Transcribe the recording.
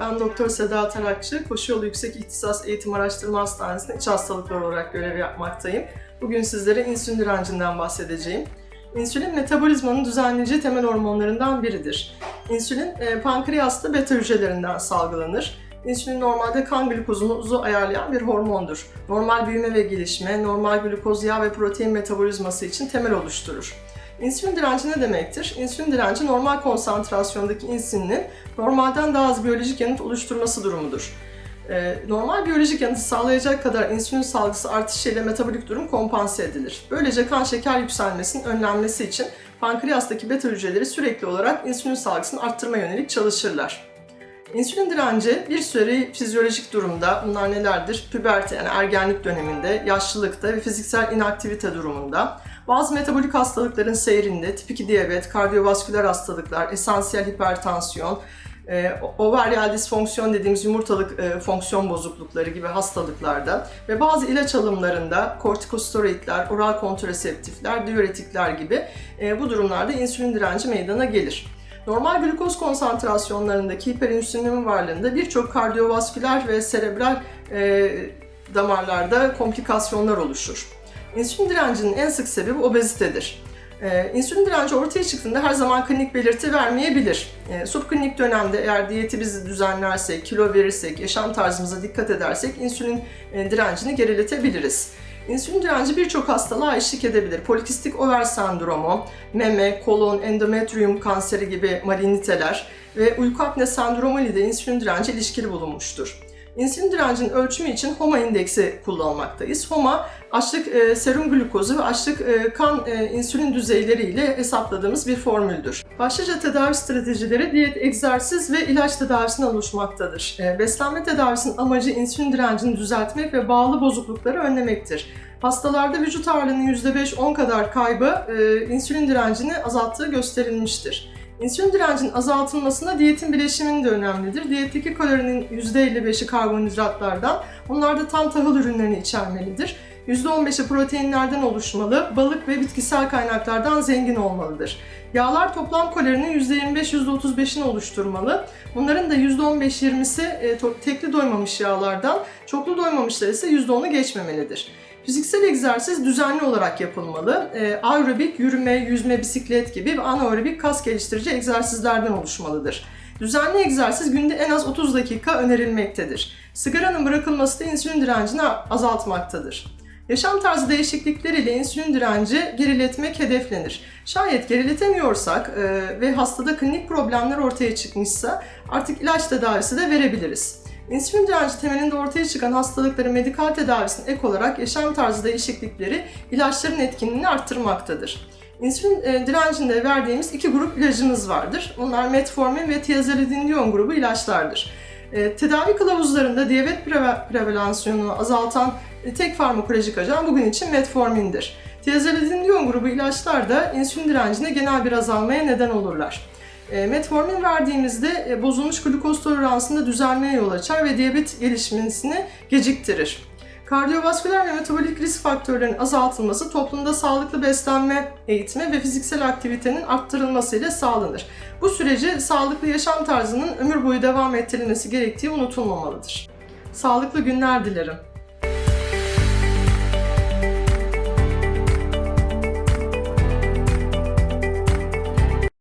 Ben Doktor Seda Tarakçı, Koşu Yolu Yüksek İhtisas Eğitim Araştırma Hastanesi'nde iç hastalıkları olarak görev yapmaktayım. Bugün sizlere insülin direncinden bahsedeceğim. İnsülin metabolizmanın düzenleyici temel hormonlarından biridir. İnsülin e, pankreasta beta hücrelerinden salgılanır. İnsülin normalde kan glikozunuzu ayarlayan bir hormondur. Normal büyüme ve gelişme, normal glukoz, yağ ve protein metabolizması için temel oluşturur. İnsülin direnci ne demektir? İnsülin direnci normal konsantrasyondaki insülinin normalden daha az biyolojik yanıt oluşturması durumudur. Ee, normal biyolojik yanıtı sağlayacak kadar insülin salgısı artışıyla metabolik durum kompanse edilir. Böylece kan şeker yükselmesinin önlenmesi için pankreastaki beta hücreleri sürekli olarak insülin salgısını arttırma yönelik çalışırlar. İnsülin direnci bir süre fizyolojik durumda, bunlar nelerdir? Püberte yani ergenlik döneminde, yaşlılıkta ve fiziksel inaktivite durumunda, bazı metabolik hastalıkların seyrinde, tip 2 diyabet, kardiyovasküler hastalıklar, esansiyel hipertansiyon, e, overyal disfonksiyon dediğimiz yumurtalık e, fonksiyon bozuklukları gibi hastalıklarda ve bazı ilaç alımlarında kortikosteroidler, oral kontraseptifler, diüretikler gibi e, bu durumlarda insülin direnci meydana gelir. Normal glukoz konsantrasyonlarındaki hiperinsülinin varlığında birçok kardiyovasküler ve serebral e, damarlarda komplikasyonlar oluşur. İnsülin direncinin en sık sebebi obezitedir. Ee, insülin direnci ortaya çıktığında her zaman klinik belirti vermeyebilir. Ee, subklinik dönemde eğer diyeti biz düzenlersek, kilo verirsek, yaşam tarzımıza dikkat edersek insülin e, direncini geriletebiliriz. İnsülin direnci birçok hastalığa eşlik edebilir. Polikistik over sendromu, meme, kolon, endometrium kanseri gibi maligniteler ve uyku apne sendromu ile de insülin direnci ilişkili bulunmuştur. İnsülin direncinin ölçümü için HOMA indeksi kullanmaktayız. HOMA açlık e, serum glukozu ve açlık e, kan e, insülin düzeyleri ile hesapladığımız bir formüldür. Başlıca tedavi stratejileri diyet, egzersiz ve ilaç tedavisine oluşmaktadır. E, beslenme tedavisinin amacı insülin direncini düzeltmek ve bağlı bozuklukları önlemektir. Hastalarda vücut ağırlığının %5-10 kadar kaybı e, insülin direncini azalttığı gösterilmiştir. İnsülin direncinin azaltılmasında diyetin bileşiminin de önemlidir. Diyetteki kalorinin %55'i karbonhidratlardan, bunlar da tam tahıl ürünlerini içermelidir. %15'i proteinlerden oluşmalı, balık ve bitkisel kaynaklardan zengin olmalıdır. Yağlar toplam kalorinin %25-%35'ini oluşturmalı. Bunların da %15-20'si e, tekli doymamış yağlardan, çoklu doymamışlar ise %10'u geçmemelidir. Fiziksel egzersiz düzenli olarak yapılmalı. E, aerobik, yürüme, yüzme, bisiklet gibi anaerobik kas geliştirici egzersizlerden oluşmalıdır. Düzenli egzersiz günde en az 30 dakika önerilmektedir. Sigaranın bırakılması da insülin direncini azaltmaktadır. Yaşam tarzı değişiklikleriyle insülin direnci geriletmek hedeflenir. Şayet geriletemiyorsak e, ve hastada klinik problemler ortaya çıkmışsa artık ilaç tedavisi de verebiliriz. İnsülin direnci temelinde ortaya çıkan hastalıkların medikal tedavisine ek olarak yaşam tarzı değişiklikleri ilaçların etkinliğini arttırmaktadır. İnsülin e, direncinde verdiğimiz iki grup ilacımız vardır. Bunlar metformin ve tiazolidindion grubu ilaçlardır. E, tedavi kılavuzlarında diyabet prevalansiyonunu azaltan e, tek farmakolojik ajan bugün için metformindir. Tiazolidindion grubu ilaçlar da insülin direncinde genel bir azalmaya neden olurlar. E, metformin verdiğimizde e, bozulmuş glukoz toleransında düzelmeye yol açar ve diyabet gelişmesini geciktirir. Kardiyovasküler ve metabolik risk faktörlerinin azaltılması toplumda sağlıklı beslenme eğitimi ve fiziksel aktivitenin arttırılması ile sağlanır. Bu süreci sağlıklı yaşam tarzının ömür boyu devam ettirilmesi gerektiği unutulmamalıdır. Sağlıklı günler dilerim.